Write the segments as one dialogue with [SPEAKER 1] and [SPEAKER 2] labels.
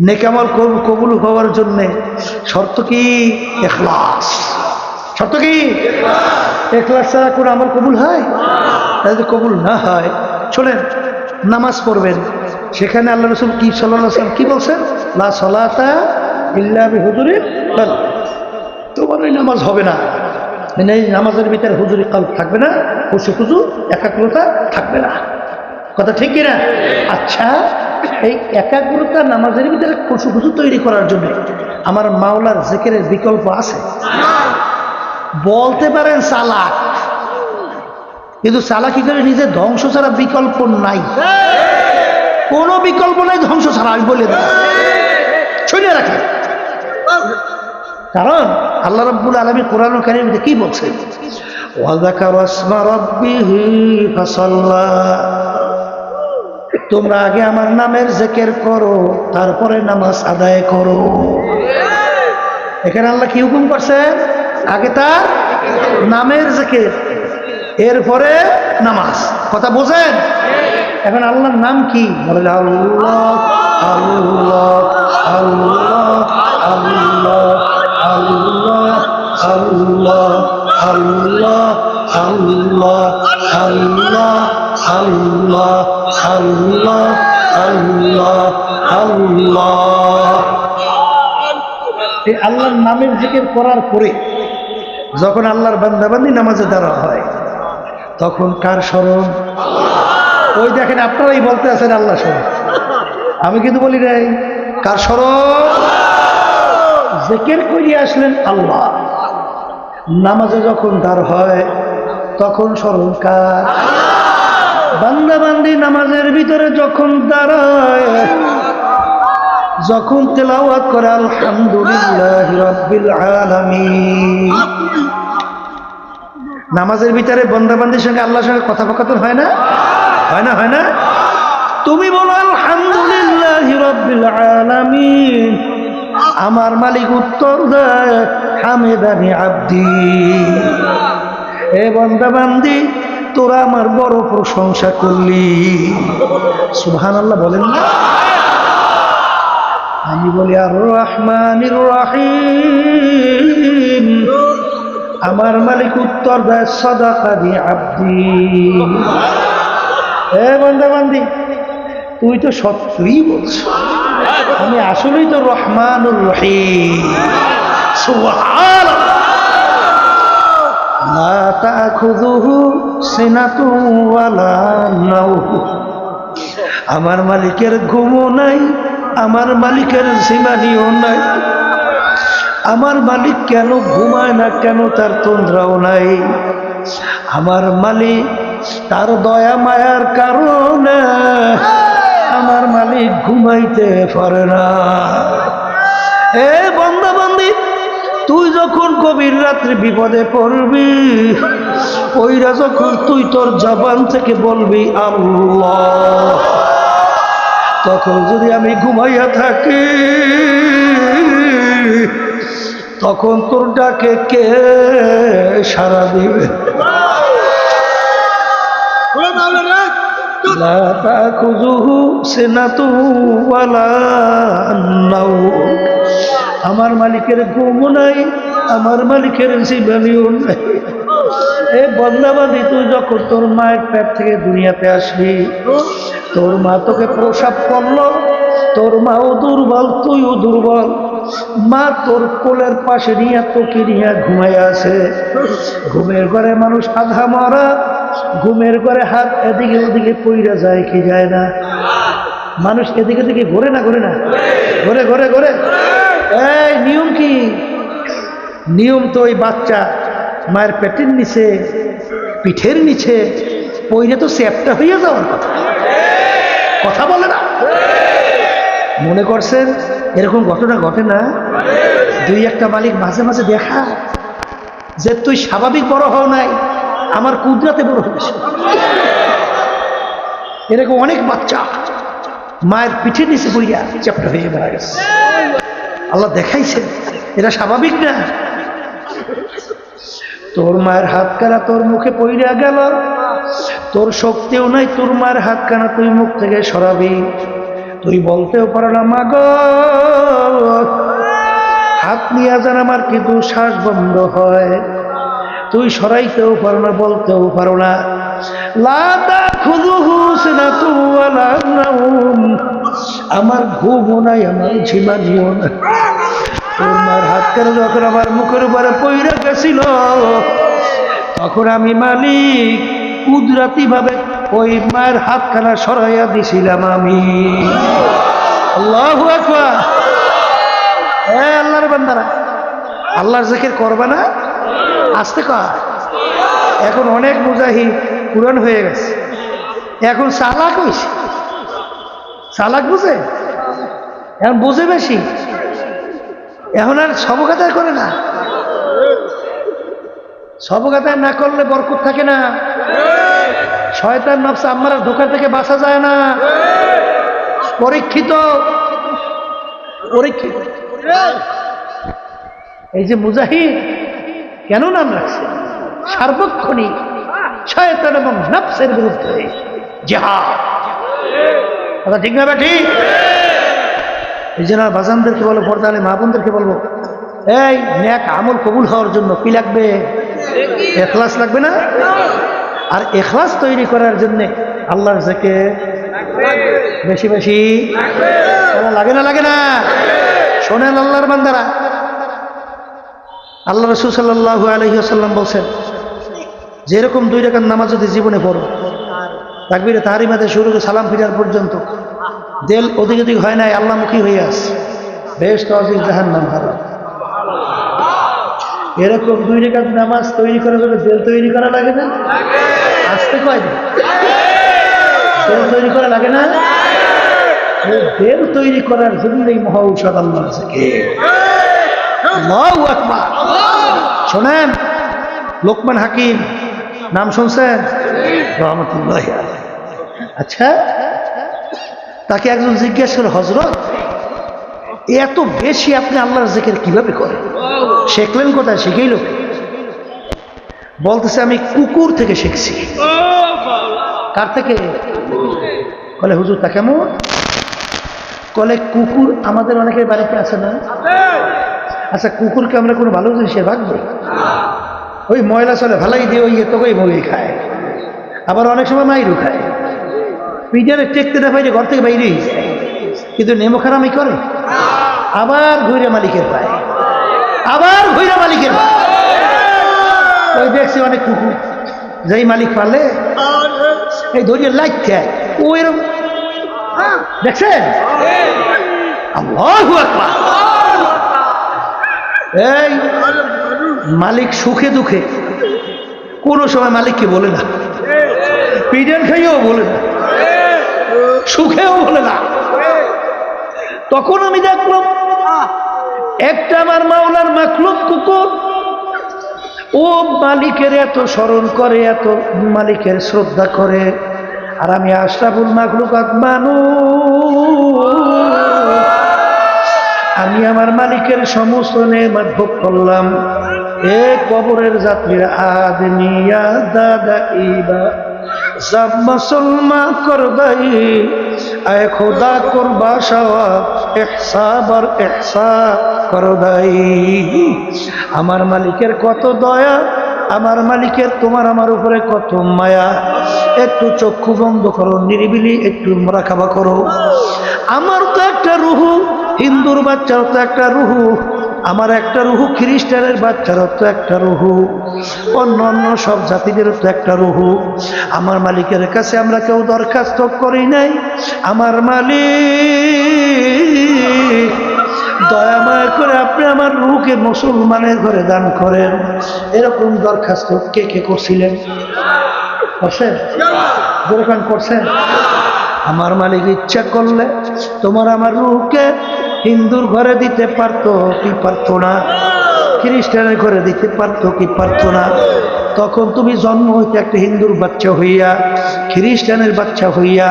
[SPEAKER 1] নেকামল কব- কবুল হওয়ার জন্যে শর্ত কি? এখলাস। শর্ত কি? এখলাস। ছাড়া কোনো আমল কবুল হয়? যদি কবুল না হয় শোনেন নামাজ পড়বেন। সেখানে আল্লাহ রসুল কি সাল্লাম কি বলছেন? লা সলাতা ইল্লা হুজুরি তোমার ওই নামাজ হবে না। মানে এই নামাজের ভিতরে হুজুরি কাল থাকবে না খুশু খুশু একাগ্রতা থাকবে না। কথা ঠিক কিনা? আচ্ছা এই একাগ্রতা নামাজের ভিতরে খুশু তৈরি করার জন্য আমার মাওলার জেকেরের বিকল্প আছে। বলতে পারেন চালাক কিন্তু চালাকি করে নিজের ধ্বংস ছাড়া বিকল্প নাই? কোনো বিকল্প নাই, ধ্বংস ছাড়া, আমি বলে শুনে রাখেন। কারণ আল্লাহ রব্বুল আলমী কোরআন কারিমে কি বলছে? ওয়াজাকার আসমা রব্বিহি ফাসাল্লা। তোমরা আগে আমার নামের জেকের করো, তারপরে নামাজ আদায় করো। এখানে আল্লাহ কি হুকুম করছেন আগে তার নামের জেকের, এরপরে নামাজ। কথা বোঝেন? এখন আল্লাহর নাম কি? বলে আল্লাহ আল্লাহ আল্লাহ আল্লাহ আল্লাহ আল্লাহ আল্লাহ আল্লাহ আল্লাহ। আল্লাহ আল্লাহ আল্লাহ আল্লাহ। এই আল্লাহর নামের জিকির করার পরে যখন আল্লাহর বান্দাবান্দি নামাজে দাঁড়া হয়, তখন কার স্মরণ? ওই দেখেন আপনারাই বলতে আছেন আল্লাহ স্মরণ। আমি কিন্তু বলি নাই, কার স্মরণ? জেকের করিয়ে আসলেন আল্লাহ। নামাজে যখন দাঁড় হয়, তখন স্মরণ কার? বান্দাবান্দি নামাজের ভিতরে যখন দাঁড়ায়, যখন তেলাওয়াত করে, আলহামদুলিল্লাহ রব্বিল আলামিন। নামাজের ভিতরে বন্দাবান্দির সঙ্গে আল্লাহর সঙ্গে কথোপকথন হয় না? হয় না হয় না? তুমি বলো, আলহামদুলিল্লাহ রব্বিল আলামিন। আমার মালিক উত্তর দেয়, হামেদানি আব্দি। এ বন্দাবান্দি তোরা আমার বড় প্রশংসা করলি। সুবহান আল্লাহ বলেন না? আমি বলি আর রহমানির রহিম। আমার মালিক উত্তর দেয় সদাকাদি আব্দি। এ বন্ধা বান্দি, তুই তো সত্যই বলছ। আমি আসলেই তো রহমানুর রহিম। সুবহানাল্লাহ। আমার মালিকের ঘুমও নাই, আমার মালিকের সীমানিও নাই। আমার মালিক কেন ঘুমায় না, কেন তার তন্দ্রাও নাই? আমার মালিক তার দয়া মায়ার কারণে আমার মালিক ঘুমাইতে পারে না। এ বন্ধা বন্দি তুই যখন কবির রাত্রে বিপদে পড়বি ওইরা যখন তুই তোর জবান থেকে বলবি, আল্লাহ, তখন যদি আমি ঘুমাইয়া থাকি, তখন তোর ডাকে কে সারা দিবে সিনাতুন ওয়ালা নাওম। আমার মালিকের ঘুম নাই, আমার মালিকের জীবনীও নাই। এ বন্দাবাদী তুই যখন তোর মায়ের পেট থেকে দুনিয়াতে আসবি, তোর মা তোকে প্রসাব করল, তোর মাও দুর্বল, তুইও দুর্বল। মা তোর কোলের পাশে নিয়ে, তোকে নিয়ে ঘুমাই আছে। ঘুমের ঘরে মানুষ আধা মারা, ঘুমের ঘরে হাত এদিকে ওদিকে পইরা যায়, কি যায় না? মানুষ এদিকে দিকে ঘোরে না ঘোরে না? ঘোরে ঘোরে ঘোরে। এই, নিয়ম কি? নিয়ম তো ওই বাচ্চা মায়ের পেটের নিচে, পিঠের নিচে পইরে তো স্যাপটা হইয়া যাওয়ার কথা। কথা বলে না। মনে করছেন এরকম ঘটনা ঘটে না? দুই একটা মালিক মাঝে মাঝে দেখা যে তুই স্বাভাবিক বড় হও নাই, আমার কুদরাতে বড় হয়েছে এরকম অনেক বাচ্চা মায়ের পিঠের নিচে পড়িয়া চ্যাপ্টা হয়ে মারা গেছে। আল্লাহ দেখাইছেন। এটা স্বাভাবিক না। তোর মায়ের হাত কানা তোর মুখে পইরা গেল। তোর শক্তিও নাই, তোর মায়ের হাত কানা তুই মুখ থেকে সরাবি। তুই বলতেও পারো না, মাগ, হাত নিয়ে যেন আমার কিন্তু শ্বাস বন্ধ হয়? তুই সরাইতেও পারো না, বলতেও পারো না। লাদা খুদুহু সিনাতু ওয়ালা নাউম। আমার ঘুমও নাই, আমার ঝিমানিও না তোর মার হাত কেন যখন আমার মুখের উপরে পইরা গেছিল, তখন আমি মালিক কুদরাতি ভাবে ওই মায়ের হাতখানা সরাইয়া দিছিলাম আমি। আল্লাহর বান্দারা, আল্লাহর জিকির করবে না? আসতে কর। এখন অনেক মুজাহি পূরণ হয়ে গেছে। এখন চালাক হয়েছে চালাক বুঝে? এখন বুঝে বেশি। এখন আর সবকাতায় করে না। সবকাতায় না করলে বরকত থাকে না। শয়তান নফস আমার ধোকা থেকে বাঁচা যায় না। পরীক্ষিত। পরীক্ষিত। এই যে মুজাহিদ, কেন নাম রাখছে? সার্বক্ষণিক। শয়তান এবং নফসের বিরুদ্ধে। জেহাদ। কথা ঠিক না ঠিক এই জন্য বাজানদেরকে বলো পর্দালে মা বোনদেরকে বলব, এই ন্যাক আমল কবুল হওয়ার জন্য কি লাগবে? এখলাস লাগবে না? আর এখলাস তৈরি করার জন্য আল্লাহর থেকে বেশি বেশি লাগে না লাগে না? শোনেন আল্লাহর বান্দারা। আল্লাহ রসুল সাল্লাহু আলহিহাসাল্লাম বলছেন, যেরকম দুই রকম নামাজ যদি জীবনে পড়ো তাকবিরে তাহারিমাতে শুরু করে সালাম ফিরার পর্যন্ত। দেল অধিক অধিক হয় নাই, আল্লাহমুখী হয়ে আস বেশ তজিক জাহান নাম হারাম এরকম দুই রেখার নামাজ তৈরি করার জন্য দেল তৈরি করা লাগে না? আসতে কয় দেল তৈরি করা লাগে না? দেল তৈরি করার জন্যই মহা ঔষধ আল্লাহ আছে শোনেন, লোকমান হাকিম, নাম শুনছেন? রহমতুল্লাহ আচ্ছা তাকে একজন জিজ্ঞেস করে হজরত এত বেশি আপনি আল্লাহর জিকির কীভাবে করেন? শিখলেন কোথায়? শিখেই লোক বলতেছে, আমি কুকুর থেকে শিখছি। কার থেকে? বলে হুজুর, তা কেমন? কলে, কুকুর আমাদের অনেকের বাড়িতে আছে না? আচ্ছা কুকুরকে আমরা কোনো ভালো জিনিসে রাখব ওই ময়লা চলে ভালাই দিয়ে ওই তোকেই বই খায়। আবার অনেক সময় মাইরু খায়। পিজারে টেকতে না পাইলে ঘর থেকে বাইরেই যায়। কিন্তু নেমো খারামি করে। আবার ঘুরে মালিকের পায়। আবার ঘুরে মালিকের পায়। ওই দেখছি অনেক কুকুর। যেই মালিক পারলে এই ধরিয়ে লাইট খায় ও এরকম দেখছেন? এই মালিক সুখে দুঃখে। কোনো সময় মালিককে বলে না। পিডেন খাইয়েও বলে না সুখেও বলে না তখন আমি দেখলাম, একটা আমার মাওলার মাখলুক কুকুর, ও মালিকের এত স্মরণ করে, এত মালিকের শ্রদ্ধা করে। আর আমি আশরাফুল মাখলুকাত মানুষ আমি আমার মালিকের সমস্ত নেমাত ভোগ করলাম। এ কবরের যাত্রীরা আদমিয়া দাদা ইবা। মুসলমান কর দাই আয় খোদা করবা সওয়া ইহসাব আর ইহসাব কর আমার মালিকের কত দয়া, আমার মালিকের তোমার আমার উপরে কত মায়া। একটু চক্ষু বন্ধ করো, নিরিবিলি একটু মোরাকাবা করো। আমার তো একটা রুহু, হিন্দুর বাচ্চার তো একটা রুহু। আমার একটা রুহু খ্রিস্টানের বাচ্চারও তো একটা রুহু, অন্য অন্য সব জাতিদেরও তো একটা রুহু। আমার মালিকের কাছে আমরা কেউ দরখাস্ত করি নাই। আমার মালিক, দয়া মায়া করে আপনি আমার রুহকে মুসলমানের ঘরে দান করেন। এরকম দরখাস্ত কে কে করছিলেন? করছেন? যেরকম করছেন? আমার মালিক ইচ্ছা করলে তোমার আমার রুহকে হিন্দুর ঘরে দিতে পারতো কি পারতো না? খ্রিস্টানের ঘরে দিতে পারতো কি পারতো না? তখন তুমি জন্ম হইতে একটা হিন্দুর বাচ্চা হইয়া খ্রিস্টানের বাচ্চা হইয়া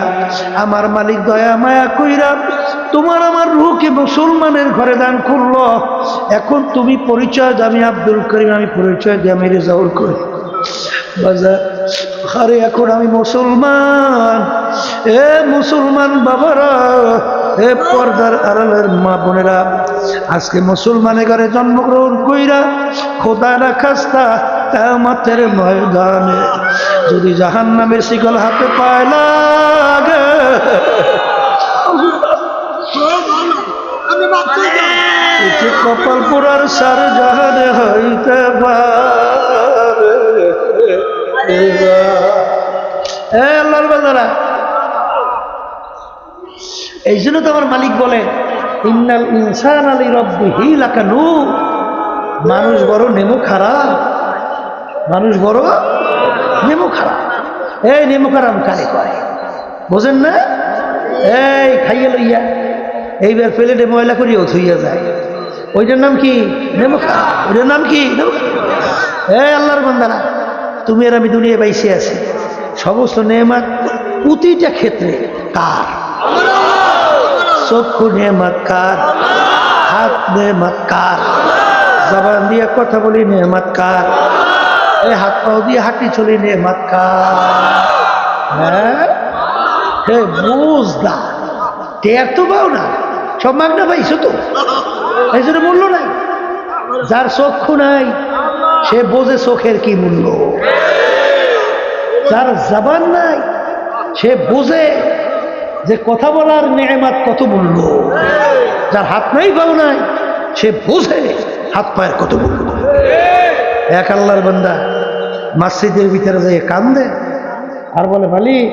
[SPEAKER 1] আমার মালিক দয়া মায়া কইরা তোমার আমার রুহকে মুসলমানের ঘরে দান করল। এখন তুমি পরিচয় দাও, আমি আব্দুল করিম আমি পরিচয় দিয়ে আমি রেজাউল করি বাজার আরে এখন আমি মুসলমান। এ মুসলমান বাবারা এ পর্দার আড়ালের মা বোনেরা, আজকে মুসলমানের ঘরে জন্মগ্রহণ কইরা খোদা না খাস্তা কামাতের ময়দানে যদি জাহান নামের শিকল হাতে পায় লাগে এতে কপাল পোড়ার সার জাহানে হইতে পারে। এ আল্লাহর বাজারা এই জন্য তো আমার মালিক বলে, ইন্নাল ইনসান আলী রব্বি হি লাকানু মানুষ বড় নেমু খারাপ মানুষ বড় নেমু খারাপ এই নেমু খারাপ কারে কয়? বোঝেন না? এই খাইয়ে লইয়া, এইবার প্লেটে ময়লা করিও থইয়া যায়। ওইটার নাম কি? নেমু খারাপ ওইটার নাম কি। এই আল্লাহর বান্দারা, তুমি আর আমি দুনিয়া বাইসে আছি। সমস্ত নেমাত প্রতিটা ক্ষেত্রে কার? চক্ষু নেমাত কার হাত নেমাত কার জবান দিয়ে কথা বলি নেমাত কার এই হাত পাও দিয়ে হাঁটি চলি নেমাত কার হ্যাঁ? হে বুঝদা টের তো পাও না, সব মাগনা পাইছো তো, এই জন্য মূল্য নাই। যার চক্ষু নাই, সে বোঝে চোখের কি মূল্য। যার জবান নাই, সে বোঝে যে কথা বলার নেমাত কত মূল্য? যার হাত নাই পাও নাই, সে বোঝে হাত পায়ের কত মূল্য। এক আল্লাহর বান্দা মসজিদের ভিতরে যাই কান্দে আর বলে মালিক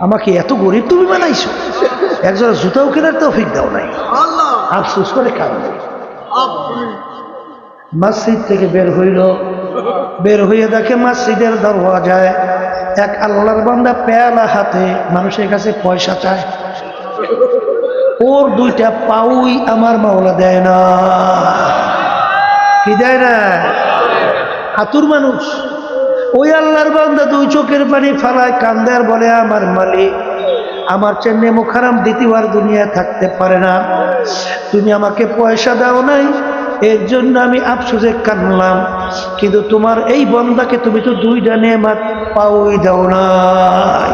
[SPEAKER 1] আমাকে এত গরিব তুমি বানাইছো। একজন জুতাও কেনার তৌফিক দাও নাই। আফসোস করে কান্দে। মসজিদ থেকে বের হইল। বের হইয়া দেখে মসজিদের দরওয়াজায় এক আল্লাহর বান্দা পেয়ালা হাতে মানুষের কাছে পয়সা চায়। ওর দুইটা পাউই আমার মাওলা দেয় না। কি দেয় না? আতুর মানুষ? ওই আল্লাহর বান্দা দুই চোখের পানি ফালায় কান্দার বলে, আমার মালিক, আমার চেন্নে মুখারাম দ্বিতীয়বার দুনিয়া থাকতে পারে না। তুমি আমাকে পয়সা দাও নাই, এর জন্য আমি আফসোসে কানলাম কিন্তু তোমার এই বন্দাকে তুমি তো দুইটা নেমাত পাওই দাও নাই।